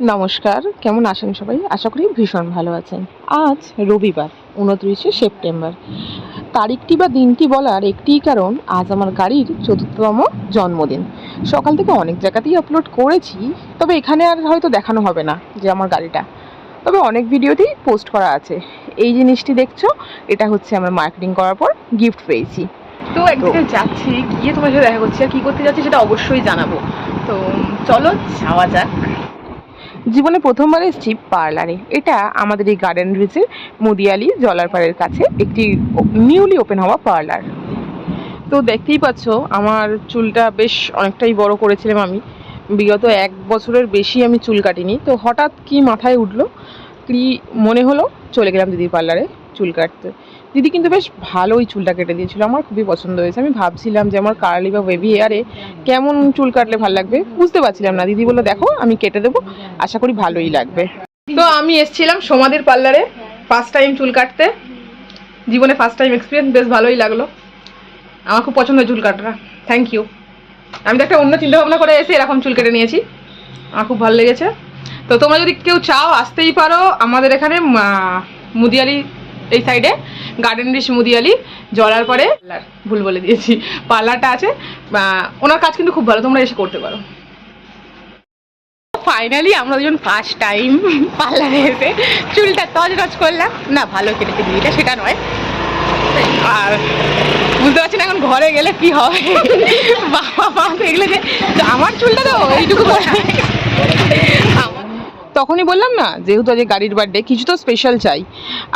নমস্কার কেমন আছেন সবাই? আশা করি ভীষণ ভালো আছেন। আজ রবিবার উনত্রিশে সেপ্টেম্বর। তারিখটি বা দিনটি বলার একটিই কারণ আজ আমার গাড়ির চতুর্থতম জন্মদিন। সকাল থেকে অনেক জায়গাতেই আপলোড করেছি তবে এখানে আর হয়তো দেখানো হবে না যে আমার গাড়িটা। তবে অনেক ভিডিওতেই পোস্ট করা আছে। এই জিনিসটি দেখছ এটা হচ্ছে আমরা মার্কেটিং করার পর গিফট পেয়েছি। তো এক জায়গায় যাচ্ছি গিয়ে তোমার সাথে দেখা করছি আর কী করতে যাচ্ছি সেটা অবশ্যই জানাব। তো চলো যাওয়া যাক। জীবনে প্রথমবার এসেছি পার্লারে। এটা আমাদের এই গার্ডেন ব্রিজের মুদিয়ালি জলারপাড়ের কাছে একটি নিউলি ওপেন হওয়া পার্লার। তো দেখতেই পাচ্ছ, আমার চুলটা বেশ অনেকটাই বড় করেছিলাম আমি। বিগত এক বছরের বেশি আমি চুল কাটিনি। তো হঠাৎ কি মাথায় উঠল? কি মনে হলো চলে গেলাম দিদির পার্লারে চুল কাটতে। দিদি কিন্তু বেশ ভালোই চুলটা কেটে দিয়েছিল, আমার খুবই পছন্দ হয়েছে। আমি ভাবছিলাম যে আমার কার্লি বা বেবি হেয়ারে কেমন চুল কাটলে ভালো লাগবে, বুঝতে পারছিলাম না। দিদি বলল, দেখো, আমি কেটে দেবো, আশা করি ভালোই লাগবে। তো আমি এসেছিলাম সোমাদের পার্লারে ফার্স্ট টাইম চুল কাটতে। জীবনে ফার্স্ট টাইম এক্সপিরিয়েন্স বেশ ভালোই লাগল। আমার খুব পছন্দ চুল কাটা থ্যাংক ইউ আমি তো একটা অন্য চিন্তা ভাবনা করে এসে এরকম চুল কেটে নিয়েছি। আমার খুব ভালো লেগেছে। তো তোমরা যদি কেউ চাও, আসতেই পারো আমাদের এখানে মুদিয়ালি এই সাইডে গার্ডেন রিচ মুদিয়ালি, জলার পরে ভুল বলে দিয়েছি, পার্লারটা আছে ওনার কাজ কিন্তু খুব ভালো, তোমরা এসে করতে পারো। ফাইনালি আমরা দুজন ফার্স্ট টাইম পার্লারে এসে চুলটা টচ করলাম। না, ভালো কেটেছে দিদিটা সেটা নয়। আর বুঝতে পারছি না এখন ঘরে গেলে কি হবে। বাবা মা দেখলে যে আমার চুলটা তো এইটুকু তখনই বললাম না, যেহেতু আজকে গাড়ির বার্থডে কিছু তো স্পেশাল চাই।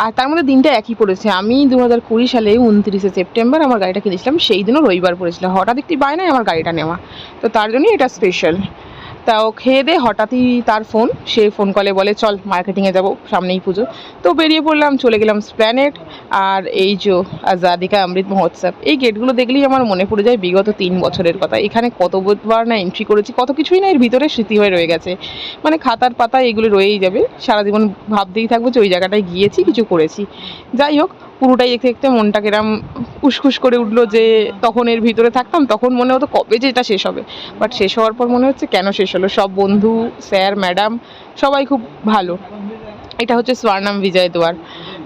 আর তার মধ্যে দিনটা একই পড়েছে। আমি দু হাজার কুড়ি সালে উনত্রিশে সেপ্টেম্বর আমার গাড়িটা কিনেছিলাম, সেই দিনও রবিবার পড়েছিলাম হঠাৎ একটি বায়নায় আমার গাড়িটা নেওয়া। তো তার জন্যই এটা স্পেশাল তা ও খেয়ে দে, হঠাৎই তার ফোন সে ফোন কলে বলে, চল মার্কেটিংয়ে যাব, সামনেই পুজো। তো বেরিয়ে পড়লাম, চলে গেলাম স্প্ল্যানেট আর এই যে আজাদিকা অমৃত মহোৎসব এই গেটগুলো দেখলেই আমার মনে পড়ে যায় বিগত তিন বছরের কথা। এখানে কত কতবার না এন্ট্রি করেছি, কত কিছুই না এর ভিতরে স্মৃতি হয়ে রয়ে গেছে। মানে খাতার পাতা এগুলো রয়েই যাবে। সারা জীবন ভাবতেই থাকব যে ওই জায়গাটায় গিয়েছি, কিছু করেছি। যাই হোক পুরোটাই দেখতে দেখতে মনটা কিরাম উসখুস করে উঠল যে তখন এর ভিতরে থাকতাম, তখন মনে হতো কবে যে এটা শেষ হবে। বাট শেষ হওয়ার পর মনে হচ্ছে কেন শেষ হলো? সব বন্ধু, স্যার, ম্যাডাম, সবাই খুব ভালো। এটা হচ্ছে স্বর্ণাম বিজয় দুয়ার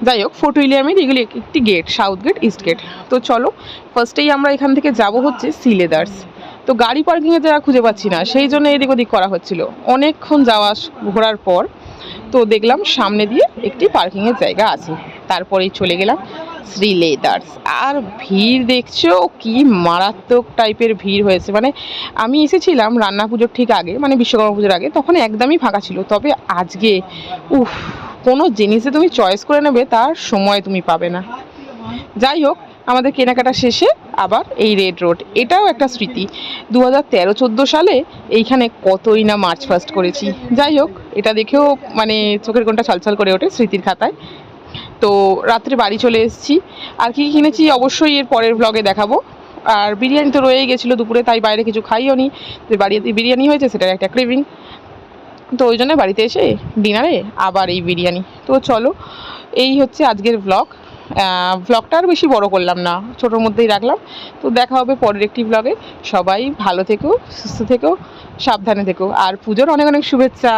যাই হোক ফোর্ট উইলিয়ামের এগুলি একটি gate south gate east gate তো চলো ফার্স্টেই আমরা এখান থেকে যাব হচ্ছে সি লেদার্স তো গাড়ি পার্কিংয়ের জায়গা খুঁজে পাচ্ছি না, সেই জন্য এদিক ওদিক করা হচ্ছিল। অনেকক্ষণ যাওয়া ঘোরার পর, তো দেখলাম সামনে দিয়ে একটি পার্কিংয়ের জায়গা আছে। তারপরেই চলে গেলাম শ্রী লেদার্স। আর ভিড় দেখছ? কি মারাত্মক টাইপের ভিড় হয়েছে। মানে আমি এসেছিলাম রান্না পুজোর ঠিক আগে মানে বিশ্বকর্মা পুজোর আগে, তখন একদমই ফাঁকা ছিল। তবে আজকে, উফ, কোনো জিনিসে তুমি চয়েস করে নেবে, তার সময় তুমি পাবে না। যাই হোক, আমাদের কেনাকাটা শেষে আবার এই রেড রোড, এটাও একটা স্মৃতি। দু হাজার তেরো চোদ্দ সালে এইখানে কতই না মার্চ ফার্স্ট করেছি। যাই হোক, এটা দেখেও মানে চোখের কোনটা ছলছল করে ওঠে স্মৃতির খাতায়। তো রাত্রে বাড়ি চলে এসেছি। আর কি কিনেছি অবশ্যই এর পরের ব্লগে দেখাবো। আর বিরিয়ানি তো রয়েই গেছিল দুপুরে, তাই বাইরে কিছু খাইও নি। বাড়িতে বিরিয়ানি হয়েছে, সেটার একটা ক্রেভিং তো ওই জন্য বাড়িতে এসে ডিনারে আবার এই বিরিয়ানি। তো চলো, এই হচ্ছে আজকের ব্লগ ব্লগটা আর বেশি বড় করলাম না, ছোটোর মধ্যেই রাখলাম। তো দেখা হবে পরের একটি ব্লগে সবাই ভালো থেকো, সুস্থ থেকো, সাবধানে থেকো। আর পুজোর অনেক অনেক শুভেচ্ছা।